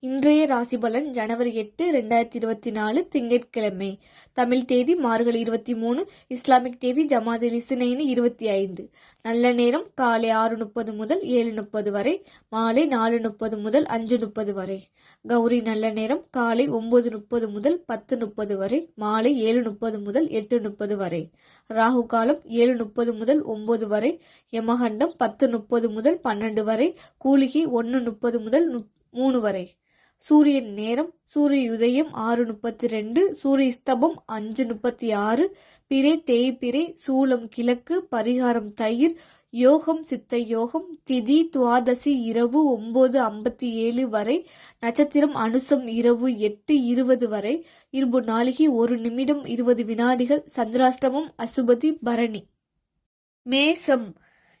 இன்றைய ராசிபலன் ஜனவரி எட்டு ரெண்டாயிரத்தி இருபத்தி நாலு திங்கட்கிழமை. தமிழ் தேதி மார்கழி இருபத்தி மூணு இஸ்லாமிக் தேதி ஜமாத் இசுனைனி இருபத்தி ஐந்து. நல்ல நேரம் காலை ஆறு முப்பது முதல் ஏழு முப்பது வரை மாலை நாலு முப்பது முதல் அஞ்சு முப்பது வரை. கௌரி நல்ல நேரம் காலை ஒன்பது முப்பது முதல் பத்து முப்பது வரை மாலை ஏழு முப்பது முதல் எட்டு முப்பது வரை. ராகு காலம் ஏழு முப்பது முதல் ஒன்பது வரை யமகண்டம் பத்து முப்பது முதல் பன்னெண்டு வரை கூலிகை ஒன்று முப்பது முதல் நுப்- மூணு வரை. சூரியன் நேரம் சூரிய உதயம் ஆறு முப்பத்தி ரெண்டு சூரிய ஸ்தபம் அஞ்சு முப்பத்தி ஆறு பிறை தேய்பிறை சூலம் கிழக்கு பரிகாரம் தயிர் யோகம் சித்த யோகம் திதி துவாதசி இரவு ஒன்பது ஐம்பத்தி ஏழு வரை நட்சத்திரம் அனுசம் இரவு எட்டு இருபது வரை இருபு நாளிகை ஒரு நிமிடம் இருபது வினாடிகள் சந்திராஷ்டமம் அசுபதி பரணி. மேசம்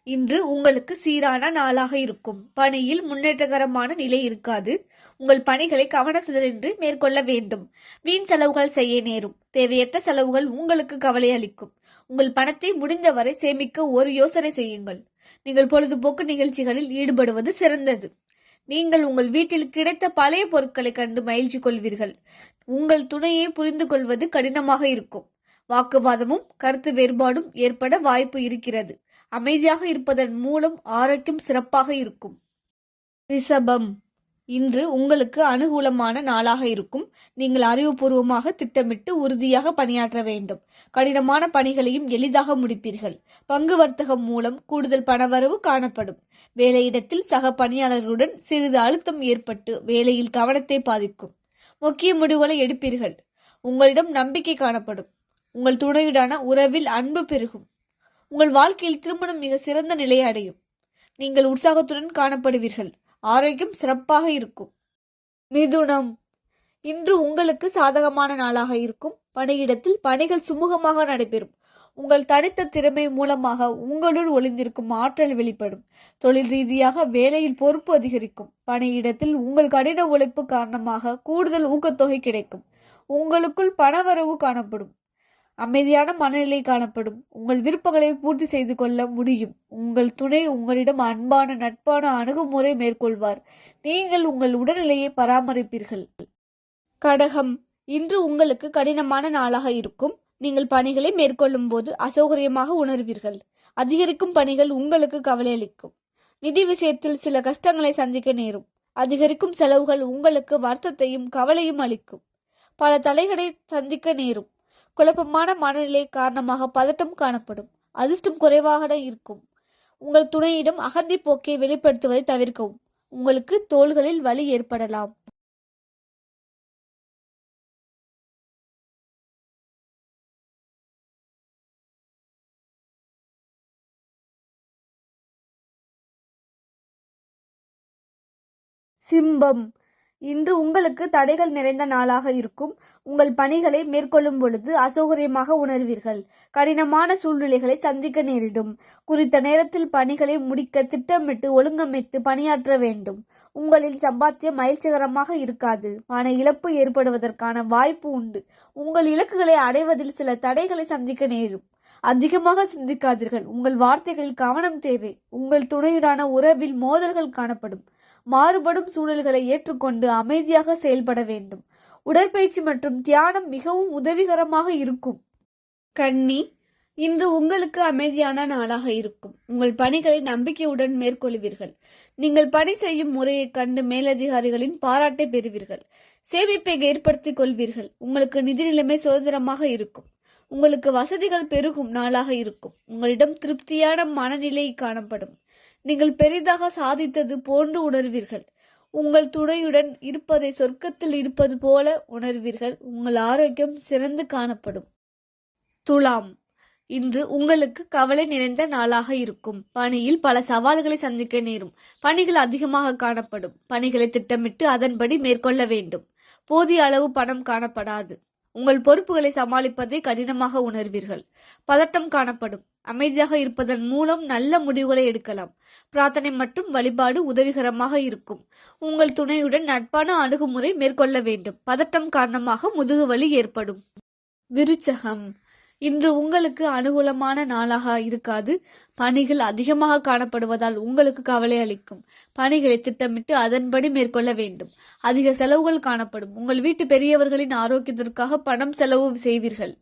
இன்று உங்களுக்கு சீரான நாளாக இருக்கும். பணியில் முன்னேற்றகரமான நிலை இருக்காது. உங்கள் பணிகளை கவன சிதறின்றி மேற்கொள்ள வேண்டும். வீண் செலவுகள் செய்ய நேரும். தேவையற்ற செலவுகள் உங்களுக்கு கவலை அளிக்கும். உங்கள் பணத்தை முடிந்தவரை சேமிக்க ஒரு யோசனை செய்யுங்கள். நீங்கள் பொழுதுபோக்கு நிகழ்ச்சிகளில் ஈடுபடுவது சிறந்தது. நீங்கள் உங்கள் வீட்டில் கிடைத்த பழைய பொருட்களை கண்டு மகிழ்ச்சி கொள்வீர்கள். உங்கள் துணையை புரிந்து கொள்வது கடினமாக இருக்கும். வாக்குவாதமும் கருத்து வேறுபாடும் ஏற்பட வாய்ப்பு இருக்கிறது. அமைதியாக இருப்பதன் மூலம் ஆரோக்கியம் சிறப்பாக இருக்கும். ரிஷபம் இன்று உங்களுக்கு அனுகூலமான நாளாக இருக்கும். நீங்கள் அறிவுபூர்வமாக திட்டமிட்டு உறுதியாக பணியாற்ற வேண்டும். கடினமான பணிகளையும் எளிதாக முடிப்பீர்கள். பங்கு வர்த்தகம் மூலம் கூடுதல் பணவரவு காணப்படும். வேலையிடத்தில் சக பணியாளர்களுடன் சிறிது அழுத்தம் ஏற்பட்டு வேலையில் கவனத்தை பாதிக்கும். முக்கிய முடிவுகளை எடுப்பீர்கள். உங்களிடம் நம்பிக்கை காணப்படும். உங்கள் துணையுடான உறவில் அன்பு பெருகும். உங்கள் வாழ்க்கையில் திருமணம் மிக சிறந்த நிலையை அடையும். நீங்கள் உற்சாகத்துடன் காணப்படுவீர்கள். ஆரோக்கியம் சிறப்பாக இருக்கும். மிதுனம். இன்று உங்களுக்கு சாதகமான நாளாக இருக்கும். பணியிடத்தில் பணிகள் சுமூகமாக நடைபெறும். உங்கள் தனித்த திறமை மூலமாக உங்களுள் ஒளிந்திருக்கும் ஆற்றல் வெளிப்படும். தொழில் ரீதியாக வேலையில் பொறுப்பு அதிகரிக்கும். பணியிடத்தில் உங்கள் கடின உழைப்பு காரணமாக கூடுதல் ஊக்கத்தொகை கிடைக்கும். உங்களுக்குள் பணவரவு காணப்படும். அமைதியான மனநிலை காணப்படும். உங்கள் விருப்பங்களை பூர்த்தி செய்து கொள்ள முடியும். உங்கள் துணை உங்களிடம் அன்பான நட்பான அணுகுமுறை மேற்கொள்வார். நீங்கள் உங்கள் உடல்நிலையை பராமரிப்பீர்கள். கடகம். இன்று உங்களுக்கு கடினமான நாளாக இருக்கும். நீங்கள் பணிகளை மேற்கொள்ளும் போது அசௌகரியமாக உணர்வீர்கள். அதிகரிக்கும் பணிகள் உங்களுக்கு கவலை அளிக்கும் நிதி விஷயத்தில் சில கஷ்டங்களை சந்திக்க நேரும். அதிகரிக்கும் செலவுகள் உங்களுக்கு வருத்தத்தையும் கவலையும் அளிக்கும். பல தலைகளை சந்திக்க நேரும். குழப்பமான மனநிலை காரணமாக பதட்டம் காணப்படும். அதிர்ஷ்டம் குறைவாக இருக்கும். உங்கள் துணையிடம் அகந்தி போக்கை வெளிப்படுத்துவதை தவிர்க்கவும். உங்களுக்கு தோள்களில் வலி ஏற்படலாம். சிம்பம். இன்று உங்களுக்கு தடைகள் நிறைந்த நாளாக இருக்கும். உங்கள் பணிகளை மேற்கொள்ளும் பொழுது அசௌகரியமாக உணர்வீர்கள். கடினமான சூழ்நிலைகளை சந்திக்க நேரிடும். குறித்த நேரத்தில் பணிகளை முடிக்க திட்டமிட்டு ஒழுங்கமைத்து பணியாற்ற வேண்டும். உங்களின் சம்பாத்தியம் மகிழ்ச்சிகரமாக இருக்காது. பண இழப்பு ஏற்படுவதற்கான வாய்ப்பு உண்டு. உங்கள் இலக்குகளை அடைவதில் சில தடைகளை சந்திக்க நேரும். அதிகமாக சிந்திக்காதீர்கள். உங்கள் வார்த்தைகளில் கவனம் தேவை. உங்கள் துணையுடான உறவில் மோதல்கள் காணப்படும். மாறுபடும் சூழல்களை ஏற்றுக்கொண்டு அமைதியாக செயல்பட வேண்டும். உடற்பயிற்சி மற்றும் தியானம் மிகவும் உதவிகரமாக இருக்கும். கன்னி இன்று உங்களுக்கு அமைதியான நாளாக இருக்கும். உங்கள் பணிகளை நம்பிக்கையுடன் மேற்கொள்வீர்கள். நீங்கள் பணி செய்யும் முறையைக் கண்டு மேலதிகாரிகளின் பாராட்டை பெறுவீர்கள். சேமிப்பை ஏற்படுத்திக் கொள்வீர்கள். உங்களுக்கு நிதி நிலைமை சுதந்திரமாக இருக்கும். உங்களுக்கு வசதிகள் பெருகும் நாளாக இருக்கும். உங்களிடம் திருப்தியான மனநிலை காணப்படும். நீங்கள் பெரிதாக சாதித்தது போன்று உணர்வீர்கள். உங்கள் துணையுடன் இருப்பதை சொர்க்கத்தில் இருப்பது போல உணர்வீர்கள். உங்கள் ஆரோக்கியம் சிறந்து காணப்படும். துலாம். இன்று உங்களுக்கு கவலை நிறைந்த நாளாக இருக்கும். பணியில் பல சவால்களை சந்திக்க நேரும். பணிகள் அதிகமாக காணப்படும். பணிகளை திட்டமிட்டு அதன்படி மேற்கொள்ள வேண்டும். போதிய அளவு பணம் காணப்படாது. உங்கள் பொறுப்புகளை சமாளிப்பதை கடினமாக உணர்வீர்கள். பதட்டம் காணப்படும். அமைதியாக இருப்பதன் மூலம் நல்ல முடிவுகளை எடுக்கலாம். பிரார்த்தனை மற்றும் வழிபாடு உதவிகரமாக இருக்கும். உங்கள் துணையுடன் நட்பான அணுகுமுறை மேற்கொள்ள வேண்டும். பதட்டம் காரணமாக முதுகுவலி ஏற்படும். விருச்சகம். இன்று உங்களுக்கு அனுகூலமான நாளாக இருக்காது. பணிகள் அதிகமாக காணப்படுவதால் உங்களுக்கு கவலை அளிக்கும். பணிகளை திட்டமிட்டு அதன்படி மேற்கொள்ள வேண்டும். அதிக செலவுகள் காணப்படும். உங்கள் வீட்டு பெரியவர்களின் ஆரோக்கியத்திற்காக பணம் செலவு செய்வீர்கள்.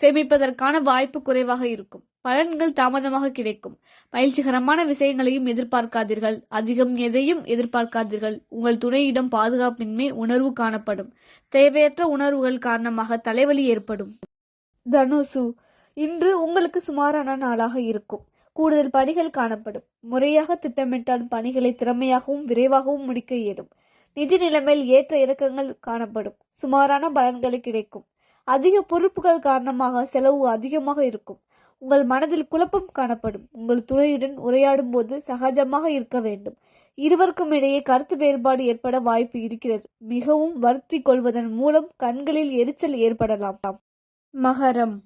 சேமிப்பதற்கான வாய்ப்பு குறைவாக இருக்கும். பலன்கள் தாமதமாக கிடைக்கும். மகிழ்ச்சிகரமான விஷயங்களையும் எதிர்பார்க்காதீர்கள். அதிகம் எதையும் எதிர்பார்க்காதீர்கள். உங்கள் துணையிடம் பாதுகாப்பின்மை உணர்வு காணப்படும். தேவையற்ற உணர்வுகள் காரணமாக தலைவலி ஏற்படும். தனுசு இன்று உங்களுக்கு சுமாரான நாளாக இருக்கும். கூடுதல் பணிகள் காணப்படும். முறையாக திட்டமிட்டால் பணிகளை திறமையாகவும் விரைவாகவும் முடிக்க இயலும். நிதி நிலைமையில் ஏற்ற இறக்கங்கள் காணப்படும். சுமாரான பலன்களை கிடைக்கும். அதிக பொறுப்புகள் காரணமாக செலவு அதிகமாக இருக்கும். உங்கள் மனதில் குழப்பம் காணப்படும். உங்கள் துணையுடன் உரையாடும் போது சகஜமாக இருக்க வேண்டும். இருவருக்கும் இடையே கருத்து வேறுபாடு ஏற்பட வாய்ப்பு இருக்கிறது. மிகவும் வருத்தி கொள்வதன் மூலம் கண்களில் எரிச்சல் ஏற்படலாம். மகரம்.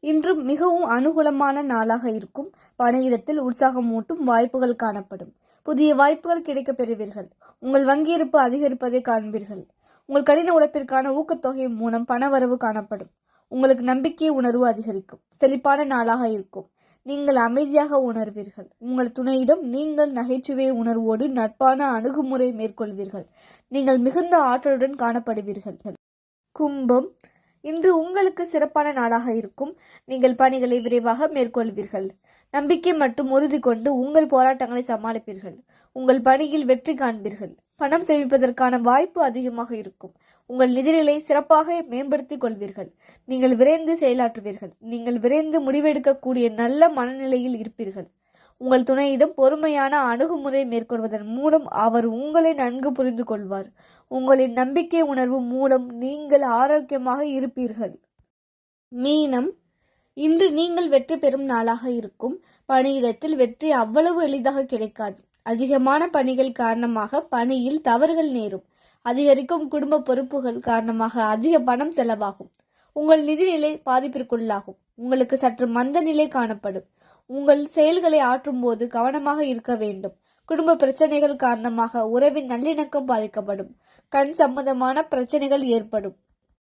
இன்று மிகவும் அனுகூலமான நாளாக இருக்கும். பணியிடத்தில் உற்சாகமூட்டும் வாய்ப்புகள் காணப்படும். புதிய வாய்ப்புகள் கிடைக்கப் பெறுவீர்கள். உங்கள் வங்கியிருப்பு அதிகரிப்பதை காண்பீர்கள். உங்கள் கடின உழைப்பிற்கான ஊக்கத்தொகை மூலம் பணவரவு காணப்படும். உங்களுக்கு நம்பிக்கை உணர்வு அதிகரிக்கும். செழிப்பான நாளாக இருக்கும். நீங்கள் அமைதியாக உணர்வீர்கள். உங்கள் துணையிடம் நீங்கள் நகைச்சுவை உணர்வோடு நட்பான அணுகுமுறை மேற்கொள்வீர்கள். நீங்கள் மிகுந்த ஆற்றலுடன் காணப்படுவீர்கள். கும்பம் இன்று உங்களுக்கு சிறப்பான நாளாக இருக்கும். நீங்கள் பணிகளை விரைவாக மேற்கொள்வீர்கள். நம்பிக்கை மற்றும் உறுதி கொண்டு உங்கள் போராட்டங்களை சமாளிப்பீர்கள். உங்கள் பணியில் வெற்றி காண்பீர்கள். பணம் சேமிப்பதற்கான வாய்ப்பு அதிகமாக இருக்கும். உங்கள் நிதிநிலை சிறப்பாக மேம்படுத்திக் கொள்வீர்கள். நீங்கள் விரைந்து செயலாற்றுவீர்கள். நீங்கள் விரைந்து முடிவெடுக்கக்கூடிய நல்ல மனநிலையில் இருப்பீர்கள். உங்கள் துணையிடம் பொறுமையான அணுகுமுறை மேற்கொள்வதன் மூலம் அவர் உங்களை நன்கு புரிந்து கொள்வார் உங்களின் நம்பிக்கை உணர்வு மூலம் நீங்கள் ஆரோக்கியமாக இருப்பீர்கள். மீனம் இன்று நீங்கள் வெற்றி பெறும் நாளாக இருக்கும். பணியிடத்தில் வெற்றி அவ்வளவு எளிதாக கிடைக்காது. அதிகமான பணிகள் காரணமாக பணியில் தவறுகள் நேரும். அதிகரிக்கும் குடும்ப பொறுப்புகள் காரணமாக அதிக பணம் செலவாகும். உங்கள் நிதிநிலை பாதிப்பிற்குள்ளாகும். உங்களுக்கு சற்று மந்த நிலை காணப்படும். உங்கள் செயல்களை ஆற்றும் போது கவனமாக இருக்க வேண்டும். குடும்ப பிரச்சனைகள் காரணமாக உறவின் நல்லிணக்கம் பாதிக்கப்படும். கண் சம்பந்தமான பிரச்சனைகள் ஏற்படும்.